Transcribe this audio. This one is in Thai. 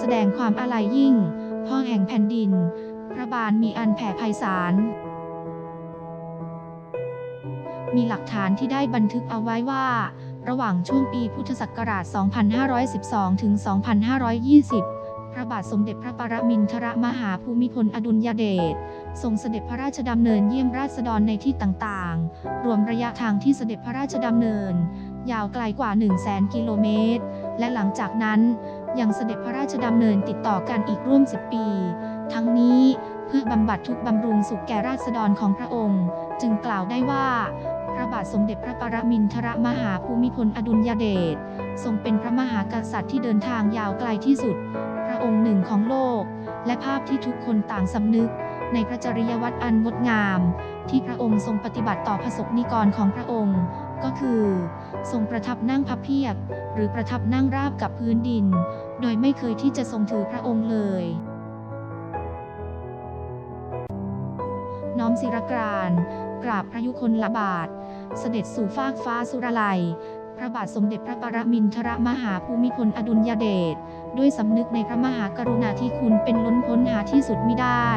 แสดงความอาลัยยิ่ง พ่อแห่งแผ่นดิน พระบาทมีอันแผ่ไพศาล มีหลักฐานที่ได้บันทึกเอาไว้ว่า ระหว่างช่วงปีพุทธศักราช 2512 ถึง 2520 พระบาทสมเด็จพระปรมินทรมหาภูมิพลอดุลยเดชทรงเสด็จพระราชดำเนินเยี่ยมราษฎรในที่ต่างๆ รวมระยะทางที่เสด็จพระราชดำเนิน ยาวไกลกว่า 1 0 0 0 0 0 กิโลเมตร และหลังจากนั้น ยังเสด็จพระราชดำเนินติดต่อกันอีกร่วม10ปี ทั้งนี้เพื่อบำบัดทุกบำรุงสุขแก่ราษฎรของพระองค์ จึงกล่าวได้ว่า พระบาทสมเด็จพระปรมินทรมหาภูมิพลอดุลยเดชทรงเป็นพระมหากษัตริย์ที่เดินทางยาวไกลที่สุด พระองค์หนึ่งของโลก และภาพที่ทุกคนต่างสำนึก ในพระจริยวัตรอันงดงาม ที่พระองค์ทรงปฏิบัติต่อพระสงฆ์นิกรของพระองค์ ก็คือทรงประทับนั่งพับเพียบ หรือประทับนั่งราบกับพื้นดิน โดยไม่เคยที่จะทรงถือพระองค์เลย น้อมศิรกรานกราบพระยุคลบาท เสด็จสู่ฟากฟ้าสุรลัย พระบาทสมเด็จพระปรมินทรมหาภูมิพลอดุลยเดชด้วยสำนึกในพระมหากรุณาธิคุณเป็นล้นพ้นหาที่สุดไมิได้